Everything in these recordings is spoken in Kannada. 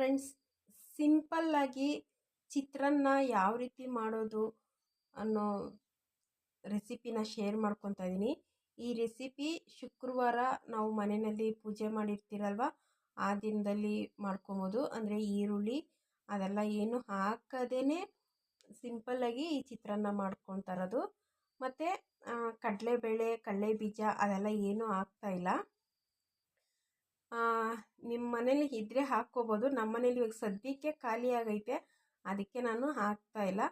ಫ್ರೆಂಡ್ಸ್ ಸಿಂಪಲ್ಲಾಗಿ ಚಿತ್ರಾನ್ನ ಯಾವ ರೀತಿ ಮಾಡೋದು ಅನ್ನೋ ರೆಸಿಪಿನ ಶೇರ್ ಮಾಡ್ಕೊತಾ ಇದ್ದೀನಿ ಈ ರೆಸಿಪಿ ಶುಕ್ರವಾರ ನಾವು ಮನೆಯಲ್ಲಿ ಪೂಜೆ ಮಾಡಿರ್ತೀರಲ್ವ, ಆ ದಿನದಲ್ಲಿ ಮಾಡ್ಕೊಬೋದು. ಅಂದರೆ ಈರುಳ್ಳಿ ಅದೆಲ್ಲ ಏನು ಹಾಕದೇ ಸಿಂಪಲ್ಲಾಗಿ ಈ ಚಿತ್ರಾನ್ನ ಮಾಡ್ಕೊತಾ ಇರೋದು. ಮತ್ತು ಕಡಲೆಬೇಳೆ ಕಡಲೆ ಬೀಜ ಅದೆಲ್ಲ ಏನೂ ಹಾಕ್ತಾಯಿಲ್ಲ ನಿಮ್ಮ ಮನೇಲಿ ಇದ್ದರೆ ಹಾಕ್ಕೋಬೋದು. ನಮ್ಮ ಮನೇಲಿ ಇವಾಗ ಸದ್ಯಕ್ಕೆ ಖಾಲಿಯಾಗೈತೆ ಅದಕ್ಕೆ ನಾನು ಹಾಕ್ತಾ ಇಲ್ಲ.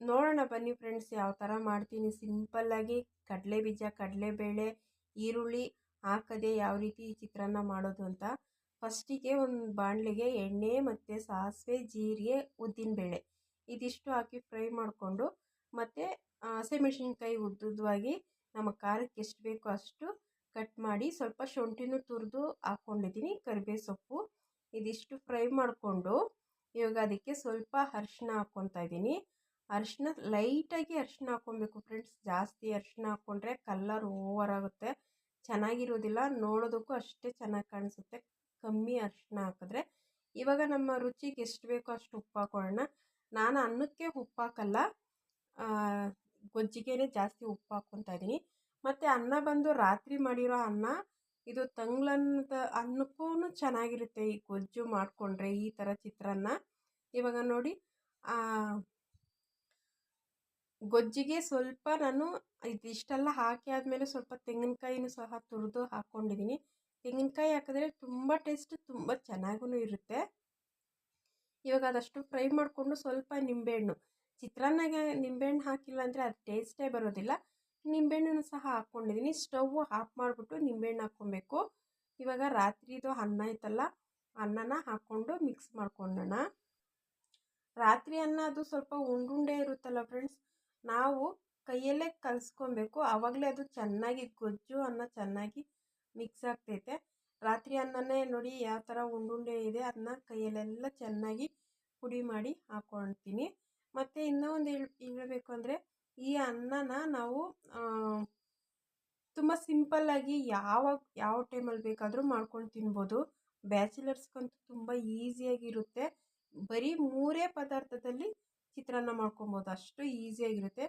ನೋಡೋಣ ಬನ್ನಿ ಫ್ರೆಂಡ್ಸ್ ಯಾವ ಥರ ಮಾಡ್ತೀನಿ. ಸಿಂಪಲ್ಲಾಗಿ ಕಡಲೆ ಬೀಜ ಕಡಲೆಬೇಳೆ ಈರುಳ್ಳಿ ಹಾಕದೆ ಯಾವ ರೀತಿ ಚಿತ್ರಾನ್ನ ಮಾಡೋದು ಅಂತ. ಫಸ್ಟಿಗೆ ಒಂದು ಬಾಣಲೆಗೆ ಎಣ್ಣೆ ಮತ್ತು ಸಾಸಿವೆ, ಜೀರಿಗೆ ಉದ್ದಿನಬೇಳೆ ಇದಿಷ್ಟು ಹಾಕಿ ಫ್ರೈ ಮಾಡಿಕೊಂಡು ಮತ್ತು ಹಸಿಮೆಣ್ಸಿನ್ಕಾಯಿ ಉದ್ದುದ್ದವಾಗಿ ನಮ್ಮ ಖಾರಕ್ಕೆ ಎಷ್ಟು ಬೇಕೋ ಅಷ್ಟು ಕಟ್ ಮಾಡಿ ಸ್ವಲ್ಪ ಶುಂಠಿನೂ ತುರಿದು ಹಾಕ್ಕೊಂಡಿದ್ದೀನಿ ಕರಿಬೇವು ಸೊಪ್ಪು. ಇದಿಷ್ಟು ಫ್ರೈ ಮಾಡಿಕೊಂಡು ಇವಾಗ ಅದಕ್ಕೆ ಸ್ವಲ್ಪ ಅರ್ಶಿನ ಹಾಕ್ಕೊತಾ ಇದ್ದೀನಿ. ಅರಿಶಿನ ಲೈಟಾಗಿ ಅರಿಶಿನ ಹಾಕ್ಕೊಬೇಕು ಫ್ರೆಂಡ್ಸ್. ಜಾಸ್ತಿ ಅರಿಶಿನ ಹಾಕ್ಕೊಂಡ್ರೆ ಕಲ್ಲರ್ ಓವರ್ ಆಗುತ್ತೆ. ಚೆನ್ನಾಗಿರೋದಿಲ್ಲ, ನೋಡೋದಕ್ಕೂ ಅಷ್ಟೇ ಚೆನ್ನಾಗಿ ಕಾಣಿಸುತ್ತೆ. ಕಮ್ಮಿ ಅರಿಶಿನ ಹಾಕಿದ್ರೆ. ಇವಾಗ ನಮ್ಮ ರುಚಿಗೆ ಎಷ್ಟು ಬೇಕೋ ಅಷ್ಟು ಉಪ್ಪು ಹಾಕೊಳ್ಳೋಣ. ನಾನು ಅನ್ನಕ್ಕೆ ಉಪ್ಪು ಹಾಕಲ್ಲ ಗೊಜ್ಜಿಗೆನೇ ಜಾಸ್ತಿ ಉಪ್ಪು ಹಾಕ್ಕೊತಾ ಇದ್ದೀನಿ. ಮತ್ತು ಅನ್ನ ಬಂದು ರಾತ್ರಿ ಮಾಡಿರೋ ಅನ್ನ, ಇದು ತಂಗ್ಳನ್ನದ ಅನ್ನಕ್ಕೂ ಚೆನ್ನಾಗಿರುತ್ತೆ. ಈ ಗೊಜ್ಜು ಮಾಡಿಕೊಂಡ್ರೆ ಈ ಥರ ಚಿತ್ರಾನ್ನ. ಇವಾಗ ನೋಡಿ ಗೊಜ್ಜಿಗೆ ಸ್ವಲ್ಪ ನಾನು ಇದಿಷ್ಟೆಲ್ಲ ಹಾಕಿ ಆದಮೇಲೆ ಸ್ವಲ್ಪ ತೆಂಗಿನಕಾಯಿನೂ ಸಹ ತುರಿದು ಹಾಕ್ಕೊಂಡಿದ್ದೀನಿ ತೆಂಗಿನಕಾಯಿ ಹಾಕಿದ್ರೆ ತುಂಬ ಟೇಸ್ಟ್ ತುಂಬ ಚೆನ್ನಾಗೂ ಇರುತ್ತೆ. ಇವಾಗ ಅದಷ್ಟು ಫ್ರೈ ಮಾಡಿಕೊಂಡು ಸ್ವಲ್ಪ ನಿಂಬೆಹಣ್ಣು. ಚಿತ್ರಾನ್ನಗೆ ನಿಂಬೆಹಣ್ಣು ಹಾಕಿಲ್ಲ ಅಂದರೆ ಅದು ಟೇಸ್ಟೇ ಬರೋದಿಲ್ಲ. ನಿಂಬೆಹಣ್ಣನ್ನು ಸಹ ಹಾಕ್ಕೊಂಡಿದ್ದೀನಿ ಸ್ಟವ್ ಆಫ್ ಮಾಡಿಬಿಟ್ಟು ನಿಂಬೆಹಣ್ಣು ಹಾಕ್ಕೊಬೇಕು. ಇವಾಗ ರಾತ್ರಿದು ಅನ್ನ ಐತಲ್ಲ, ಅನ್ನನ ಹಾಕ್ಕೊಂಡು ಮಿಕ್ಸ್ ಮಾಡ್ಕೊಂಡೋಣ. ರಾತ್ರಿ ಅನ್ನ ಅದು ಸ್ವಲ್ಪ ಉಂಡುಂಡೆ ಇರುತ್ತಲ್ಲ ಫ್ರೆಂಡ್ಸ್, ನಾವು ಕೈಯಲ್ಲೇ ಕಲಿಸ್ಕೊಬೇಕು. ಆವಾಗಲೇ ಅದು ಚೆನ್ನಾಗಿ ಗೊಜ್ಜು ಅನ್ನ ಚೆನ್ನಾಗಿ ಮಿಕ್ಸ್ ಆಗ್ತೈತೆ. ರಾತ್ರಿ ಅನ್ನನೇ ನೋಡಿ ಯಾವ ಥರ ಉಂಡುಂಡೆ ಇದೆ, ಅದನ್ನ ಕೈಯಲ್ಲೆಲ್ಲ ಚೆನ್ನಾಗಿ ಪುಡಿ ಮಾಡಿ ಹಾಕ್ಕೊಳ್ತೀನಿ. ಮತ್ತು ಇನ್ನೂ ಒಂದು ಹೇಳ್, ಹೇಳಬೇಕು ಅಂದರೆ ಈ ಅನ್ನನ ನಾವು ತುಂಬ ಸಿಂಪಲ್ಲಾಗಿ ಯಾವಾಗ ಯಾವ ಟೈಮಲ್ಲಿ ಬೇಕಾದರೂ ಮಾಡ್ಕೊಂಡು ತಿನ್ಬೋದು. ಬ್ಯಾಚುಲರ್ಸ್ಗಂತೂ ತುಂಬ ಈಸಿಯಾಗಿರುತ್ತೆ. ಬರೀ ಮೂರೇ ಪದಾರ್ಥದಲ್ಲಿ ಚಿತ್ರಾನ್ನ ಮಾಡ್ಕೊಬೋದು. ಅಷ್ಟು ಈಸಿಯಾಗಿರುತ್ತೆ.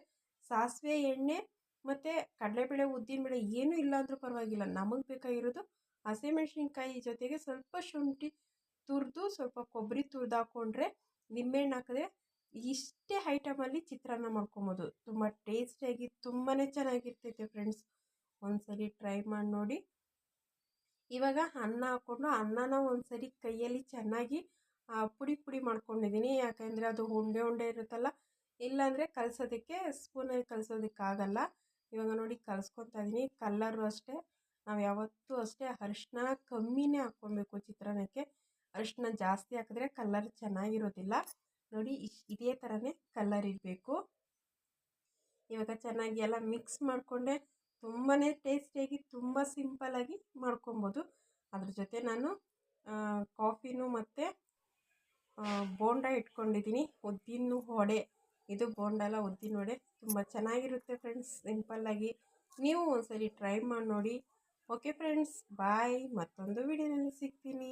ಸಾಸಿವೆ ಎಣ್ಣೆ ಮತ್ತು ಕಡಲೆಬೇಳೆ, ಉದ್ದಿನಬೇಳೆ ಏನೂ ಇಲ್ಲ ಪರವಾಗಿಲ್ಲ. ನಮಗೆ ಬೇಕಾಗಿರೋದು ಹಸಿಮೆಣ್ಸಿನ್ಕಾಯಿ ಜೊತೆಗೆ ಸ್ವಲ್ಪ ಶುಂಠಿ ತುರಿದು, ಸ್ವಲ್ಪ ಕೊಬ್ಬರಿ ತುರಿದು ಹಾಕ್ಕೊಂಡ್ರೆ ನಿಂಬೆಹಣ್ಣು ಹಾಕಿದ್ರೆ ಇಷ್ಟೇ ಐಟಮಲ್ಲಿ ಚಿತ್ರಾನ್ನ ಮಾಡ್ಕೊಬೋದು. ತುಂಬ ಟೇಸ್ಟಿಯಾಗಿ ತುಂಬಾ ಚೆನ್ನಾಗಿರ್ತೈತೆ ಫ್ರೆಂಡ್ಸ್ ಒಂದ್ಸರಿ ಟ್ರೈ ಮಾಡಿ ನೋಡಿ. ಇವಾಗ ಅನ್ನ ಹಾಕ್ಕೊಂಡು ಅನ್ನನ ಒಂದ್ಸರಿ ಕೈಯಲ್ಲಿ ಚೆನ್ನಾಗಿ ಪುಡಿ ಪುಡಿ ಮಾಡ್ಕೊಂಡಿದ್ದೀನಿ ಯಾಕೆಂದರೆ ಅದು ಉಂಡೆ ಉಂಡೆ ಇರುತ್ತಲ್ಲ, ಇಲ್ಲಾಂದರೆ ಕಲಸೋದಕ್ಕೆ ಸ್ಪೂನಲ್ಲಿ ಕಲಸೋದಕ್ಕಾಗಲ್ಲ ಇವಾಗ ನೋಡಿ ಕಲಸ್ಕೊತಾ ಇದ್ದೀನಿ ಕಲ್ಲರು ಅಷ್ಟೇ. ನಾವು ಯಾವತ್ತೂ ಅಷ್ಟೇ ಅರಿಶಿನ ಕಮ್ಮಿನೇ ಹಾಕ್ಕೊಬೇಕು ಚಿತ್ರಾನ್ನಕ್ಕೆ. ಅರಿಶಿನ ಜಾಸ್ತಿ ಹಾಕಿದ್ರೆ ಕಲ್ಲರ್ ಚೆನ್ನಾಗಿರೋದಿಲ್ಲ. ನೋಡಿ ಇಶ್, ಇದೇ ಥರನೇ ಕಲ್ಲರ್ ಇರಬೇಕು. ಇವಾಗ ಚೆನ್ನಾಗಿ ಎಲ್ಲ ಮಿಕ್ಸ್ ಮಾಡಿಕೊಂಡೆ ತುಂಬಾ ಟೇಸ್ಟಿಯಾಗಿ ತುಂಬ ಸಿಂಪಲಾಗಿ ಮಾಡ್ಕೊಬೋದು. ಅದ್ರ ಜೊತೆ ನಾನು ಕಾಫಿನೂ ಮತ್ತು ಬೋಂಡ ಇಟ್ಕೊಂಡಿದ್ದೀನಿ. ಉದ್ದಿನ ವಡೆ. ಇದು ಬೋಂಡ ಅಲ್ಲ, ಉದ್ದಿನ ವಡೆ. ತುಂಬ ಚೆನ್ನಾಗಿರುತ್ತೆ ಫ್ರೆಂಡ್ಸ್ ಸಿಂಪಲ್ಲಾಗಿ ನೀವು ಒಂದ್ಸರಿ ಟ್ರೈ ಮಾಡಿ ನೋಡಿ. ಓಕೆ ಫ್ರೆಂಡ್ಸ್ ಬಾಯ್ ಮತ್ತೊಂದು ವಿಡಿಯೋನಲ್ಲಿ ಸಿಗ್ತೀನಿ.